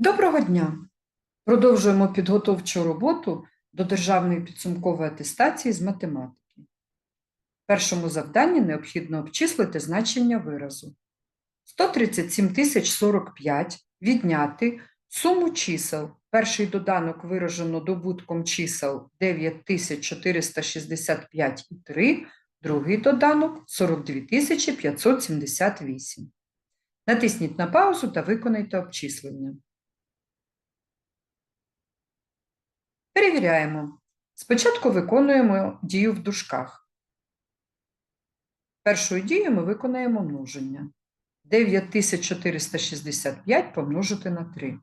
Доброго дня! Продовжуємо підготовчу роботу до державної підсумкової атестації з математики. В першому завданні необхідно обчислити значення виразу. 137 тисяч 45 відняти суму чисел. Перший доданок виражено добутком чисел 9465 і 3, другий доданок 42 578. Натисніть на паузу та виконайте обчислення. Перевіряємо. Спочатку виконуємо дію в дужках. Першою дією ми виконаємо множення. 9465 помножити на 3.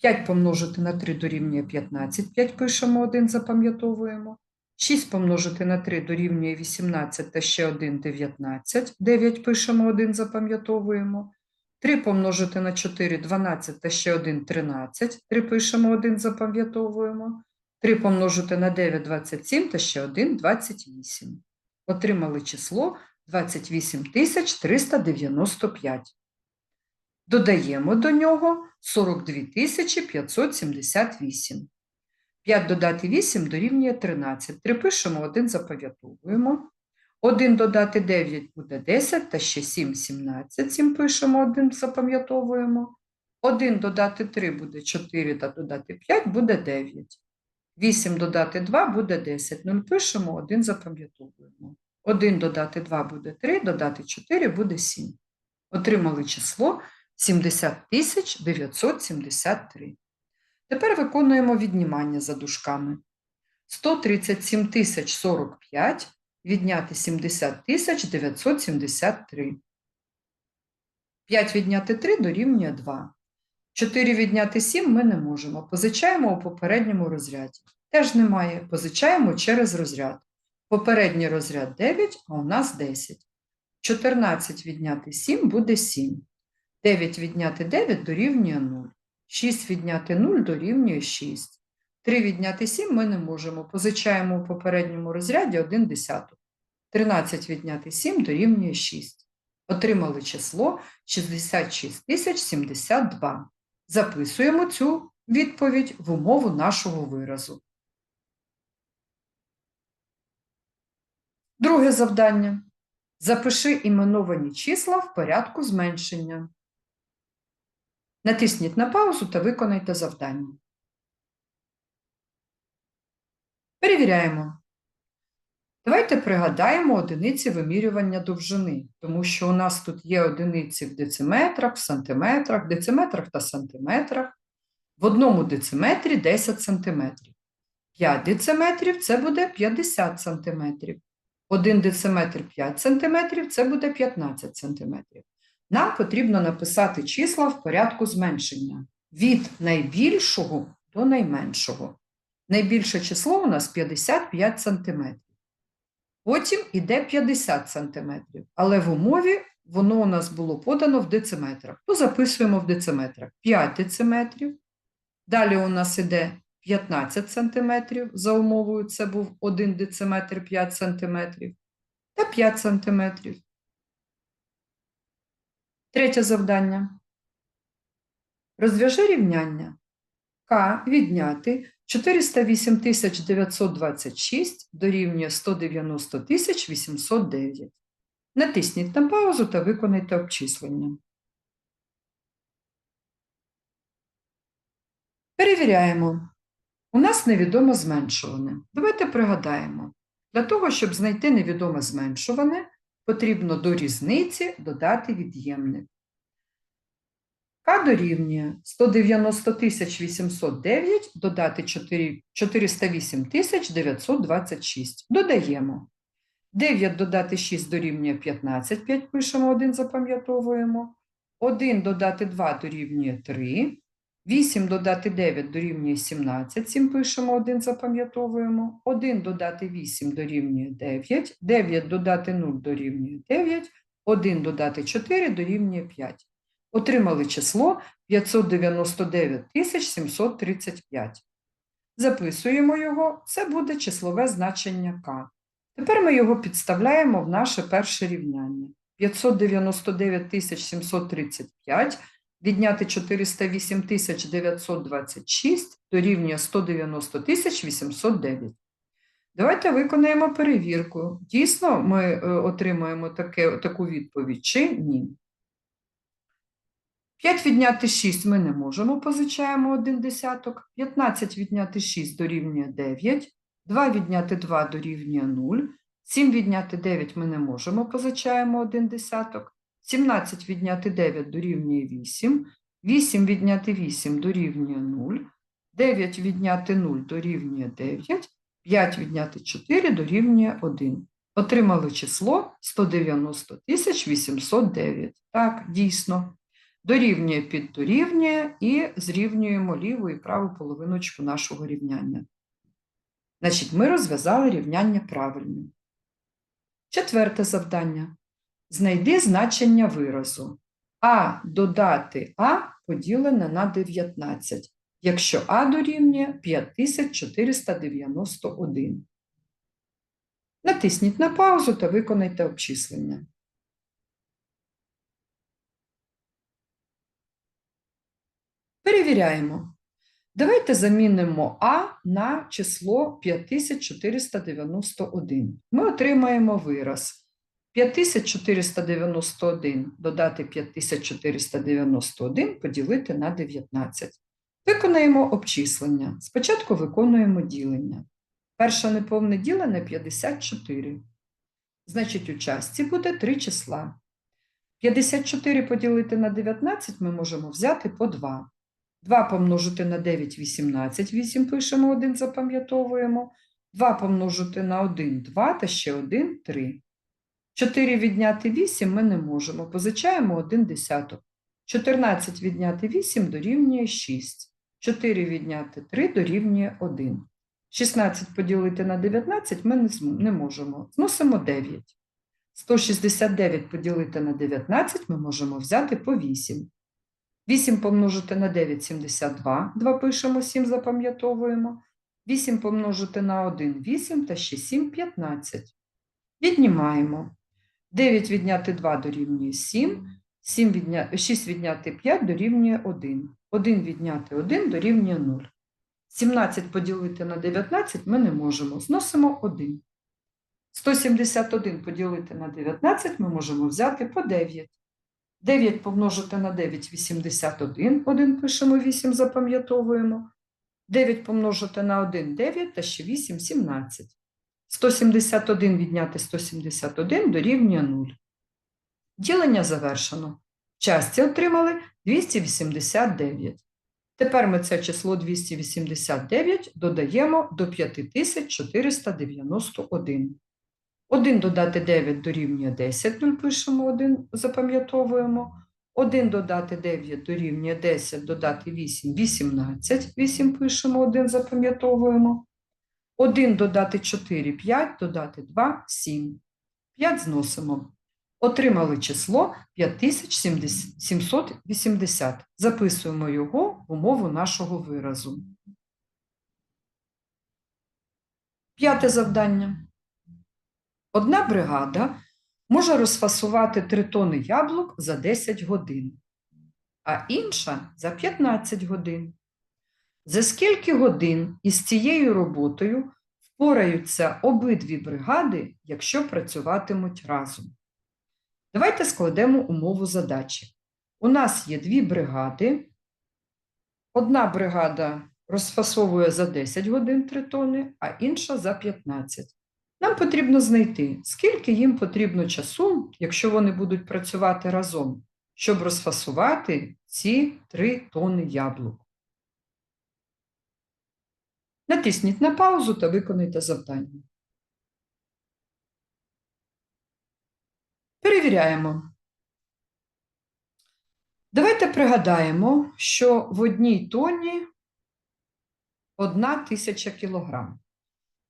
5 помножити на 3 дорівнює 15, 5 пишемо 1, запам'ятовуємо. 6 помножити на 3 дорівнює 18 та ще 1 – 19, 9 пишемо 1, запам'ятовуємо. 3 помножити на 4 – 12 та ще 1 – 13, 3 пишемо 1, запам'ятовуємо. 3 помножити на 9 – 27 та ще 1 – 28. Отримали число 28 395. Додаємо до нього 42 578. 5 додати 8 дорівнює 13. 3 пишемо, 1 запам'ятовуємо. 1 додати 9 буде 10, та ще 7 – 17. 7 пишемо, 1 запам'ятовуємо. 1 додати 3 буде 4, та додати 5 буде 9. 8 додати 2 буде 10. 0 пишемо, 1 запам'ятовуємо. 1 додати 2 буде 3, додати 4 буде 7. Отримали число 70 973. Тепер виконуємо віднімання за дужками. 137 045 відняти 70 973. 5 відняти 3 дорівнює 2. 4 відняти 7 ми не можемо. Позичаємо у попередньому розряді. Теж немає. Позичаємо через розряд. Попередній розряд 9, а у нас 10. 14 відняти 7 буде 7. 9 відняти 9 дорівнює 0. 6 відняти 0 дорівнює 6. 3 відняти 7 ми не можемо. Позичаємо у попередньому розряді 1 десяток. 13 відняти 7 дорівнює 6. Отримали число 66 072. Записуємо цю відповідь в умову нашого виразу. Друге завдання. Запиши іменовані числа в порядку зменшення. Натисніть на паузу та виконайте завдання. Перевіряємо. Давайте пригадаємо одиниці вимірювання довжини, тому що у нас тут є одиниці в дециметрах, в сантиметрах, дециметрах та сантиметрах. В одному дециметрі 10 сантиметрів. 5 дециметрів – це буде 50 сантиметрів. 1 дециметр 5 сантиметрів – це буде 15 сантиметрів. Нам потрібно написати числа в порядку зменшення від найбільшого до найменшого. Найбільше число у нас 55 сантиметрів. Потім іде 50 сантиметрів, але в умові воно у нас було подано в дециметрах. То записуємо в дециметрах 5 дециметрів. Далі у нас іде 15 сантиметрів, за умовою це був 1 дециметр 5 сантиметрів та 5 сантиметрів. Третє завдання. Розв'яжи рівняння. К відняти 408 926 дорівнює 190 809. Натисніть на паузу та виконайте обчислення. Перевіряємо. У нас невідоме зменшуване. Давайте пригадаємо. Для того, щоб знайти невідоме зменшуване, потрібно до різниці додати від'ємник. К дорівнює 190 809 додати 4 408 926. Додаємо. 9 додати 6 дорівнює 15, 5 пишемо, 1 запам'ятовуємо. 1 додати 2 дорівнює 3. 8 додати 9 дорівнює 17, 7 пишемо, 1 запам'ятовуємо. 1 додати 8 дорівнює 9. 9 додати 0 дорівнює 9. 1 додати 4 дорівнює 5. Отримали число 599 735. Записуємо його, це буде числове значення k. Тепер ми його підставляємо в наше перше рівняння. 599 735 Відняти 408 926 дорівнює 190 809. Давайте виконаємо перевірку. Дійсно, ми е, отримаємо таке, таку відповідь чи ні. 5 відняти 6 ми не можемо, позичаємо 1 десяток. 15 відняти 6 дорівнює 9. 2 відняти 2 дорівнює 0. 7 відняти 9 ми не можемо, позичаємо 1 десяток. 17 відняти 9 дорівнює 8. 8 відняти 8 дорівнює 0. 9 відняти 0 дорівнює 9. 5 відняти 4 дорівнює 1. Отримали число 190 809. Так, дійсно. Дорівнює під дорівнює і зрівнюємо ліву і праву половиночку нашого рівняння. Значить, ми розв'язали рівняння правильно. Четверте завдання. Знайди значення виразу. А додати А поділене на 19, якщо А дорівнює 5491. Натисніть на паузу та виконайте обчислення. Перевіряємо. Давайте замінимо А на число 5491. Ми отримаємо вираз 5491 додати 5491 поділити на 19. Виконаємо обчислення. Спочатку виконуємо ділення. Перше неповне ділене 54. Значить, у частці буде три числа. 54 поділити на 19 ми можемо взяти по 2. 2 помножити на 9 – 18, 8 пишемо, 1 запам'ятовуємо. 2 помножити на 1 – 2 та ще 1 – 3. 4 відняти 8 ми не можемо, позичаємо 1 десяток. 14 відняти 8 дорівнює 6. 4 відняти 3 дорівнює 1. 16 поділити на 19 ми не, можемо. Зносимо 9. 169 поділити на 19 ми можемо взяти по 8. 8 помножити на 9 – 72. 2 пишемо, 7 запам'ятовуємо. 8 помножити на 1 – 8 та ще 7 – 15. Віднімаємо. 9 відняти 2 дорівнює 7. 7 відня... 6 відняти 5 дорівнює 1. 1 відняти 1 дорівнює 0. 17 поділити на 19 ми не можемо. Зносимо 1. 171 поділити на 19 ми можемо взяти по 9. 9 помножити на 9 – 81. 1 пишемо, 8 запам'ятовуємо. 9 помножити на 1 – 9 та ще 8 – 17. 171 відняти 171 дорівнює 0. Ділення завершено. Часті отримали 289. Тепер ми це число 289 додаємо до 5491. 1 додати 9 дорівнює 10, 0 пишемо 1, запам'ятовуємо. 1 додати 9 дорівнює 10, додати 8 – 18, 8 пишемо 1, запам'ятовуємо. 1 додати 4 – 5, додати 2 – 7. 5 зносимо. Отримали число 5780. Записуємо його в умову нашого виразу. П'яте завдання. Одна бригада може розфасувати 3 тони яблук за 10 годин, а інша за 15 годин. За скільки годин із цією роботою впораються обидві бригади, якщо працюватимуть разом? Давайте складемо умову задачі. У нас є дві бригади. Одна бригада розфасовує за 10 годин 3 тони, а інша за 15. Нам потрібно знайти, скільки їм потрібно часу, якщо вони будуть працювати разом, щоб розфасувати ці 3 тони яблук. Натисніть на паузу та виконайте завдання. Перевіряємо. Давайте пригадаємо, що в одній тоні одна тисяча кілограм.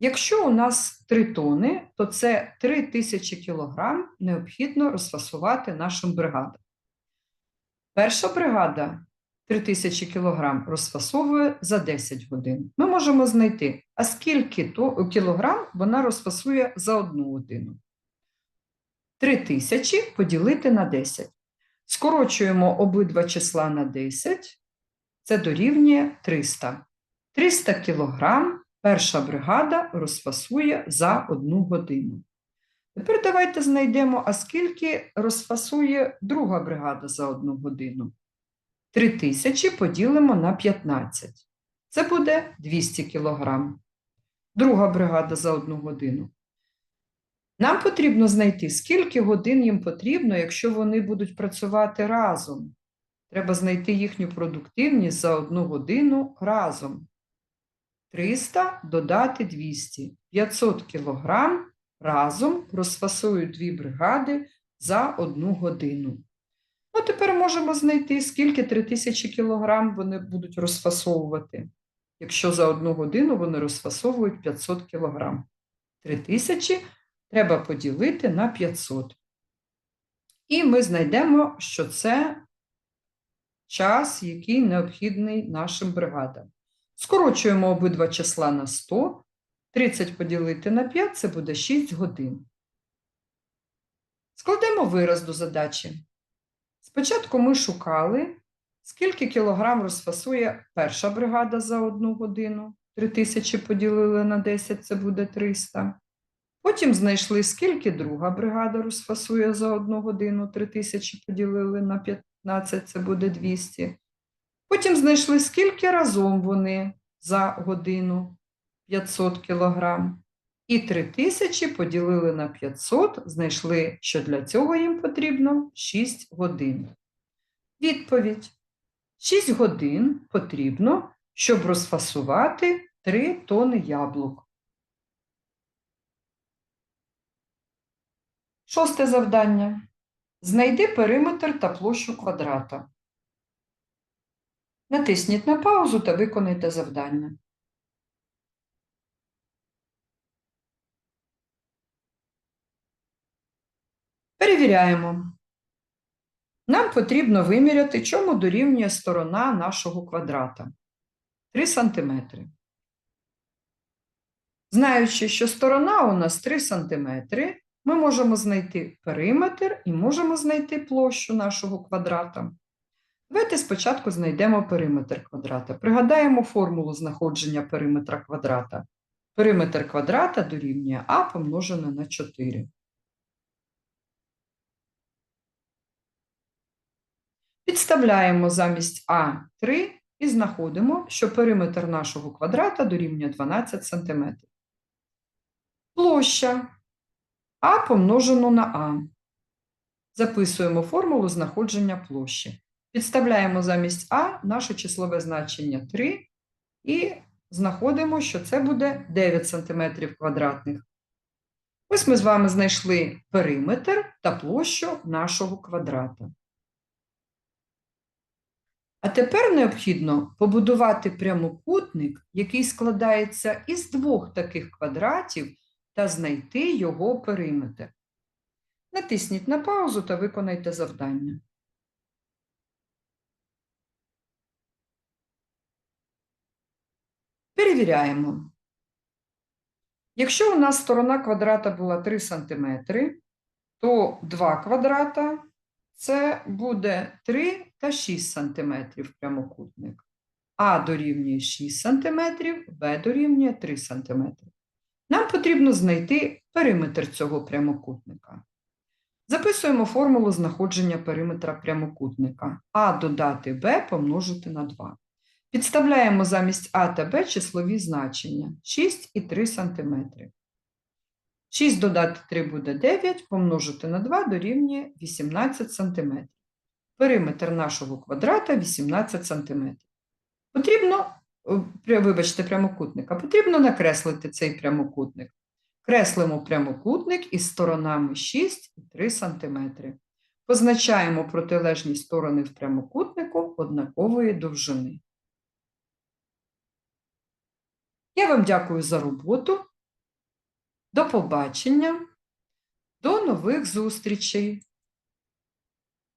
Якщо у нас 3 тони, то це 3 тисячі кілограм необхідно розфасувати нашим бригадам. Перша бригада 3 тисячі кілограм розфасовує за 10 годин. Ми можемо знайти, а скільки то, кілограм вона розфасує за одну годину. 3 тисячі поділити на 10. Скорочуємо обидва числа на 10, це дорівнює 300. 300 кілограм перша бригада розфасує за одну годину. Тепер давайте знайдемо, а скільки розфасує друга бригада за одну годину. 3000 поділимо на 15. Це буде 200 кілограм. Друга бригада за одну годину. Нам потрібно знайти, скільки годин їм потрібно, якщо вони будуть працювати разом. Треба знайти їхню продуктивність за одну годину разом. 300 додати 200. 500 кілограм разом розфасують дві бригади за одну годину. Ну, тепер можемо знайти, скільки 3000 кілограм вони будуть розфасовувати. Якщо за одну годину вони розфасовують 500 кілограм. 3000 треба поділити на 500. І ми знайдемо, що це час, який необхідний нашим бригадам. Скорочуємо обидва числа на 100. 30 поділити на 5 це буде 6 годин. Складемо вираз до задачі. Спочатку ми шукали, скільки кілограм розфасує перша бригада за одну годину. 3000 поділили на 10 це буде 300. Потім знайшли, скільки друга бригада розфасує за одну годину. 3000 поділили на 15 це буде 200. Потім знайшли, скільки разом вони за годину 500 кілограм. І 3000 поділили на 500, знайшли, що для цього їм потрібно 6 годин. Відповідь. 6 годин потрібно, щоб розфасувати 3 тони яблук. Шосте завдання. Знайди периметр та площу квадрата. Натисніть на паузу та виконайте завдання. Перевіряємо. Нам потрібно виміряти, чому дорівнює сторона нашого квадрата. 3 см. Знаючи, що сторона у нас 3 см, ми можемо знайти периметр і можемо знайти площу нашого квадрата. Давайте спочатку знайдемо периметр квадрата. Пригадаємо формулу знаходження периметра квадрата. Периметр квадрата дорівнює а помножене на 4. Підставляємо замість А 3 і знаходимо, що периметр нашого квадрата дорівнює 12 см. Площа А помножено на А. Записуємо формулу знаходження площі. Підставляємо замість А наше числове значення 3 і знаходимо, що це буде 9 см квадратних. Ось ми з вами знайшли периметр та площу нашого квадрата. А тепер необхідно побудувати прямокутник, який складається із двох таких квадратів, та знайти його периметр. Натисніть на паузу та виконайте завдання. Перевіряємо. Якщо у нас сторона квадрата була 3 см, то 2 квадрата це буде 3 та 6 см прямокутник. А дорівнює 6 см, Б дорівнює 3 см. Нам потрібно знайти периметр цього прямокутника. Записуємо формулу знаходження периметра прямокутника. А додати Б помножити на 2. Підставляємо замість А та Б числові значення 6 і 3 см. 6 додати 3 буде 9, помножити на 2 дорівнює 18 см. Периметр нашого квадрата 18 см. Потрібно, вибачте, прямокутника, потрібно накреслити цей прямокутник. Креслимо прямокутник із сторонами 6 і 3 см. Позначаємо протилежні сторони в прямокутнику однакової довжини. Я вам дякую за роботу. До побачення, до нових зустрічей!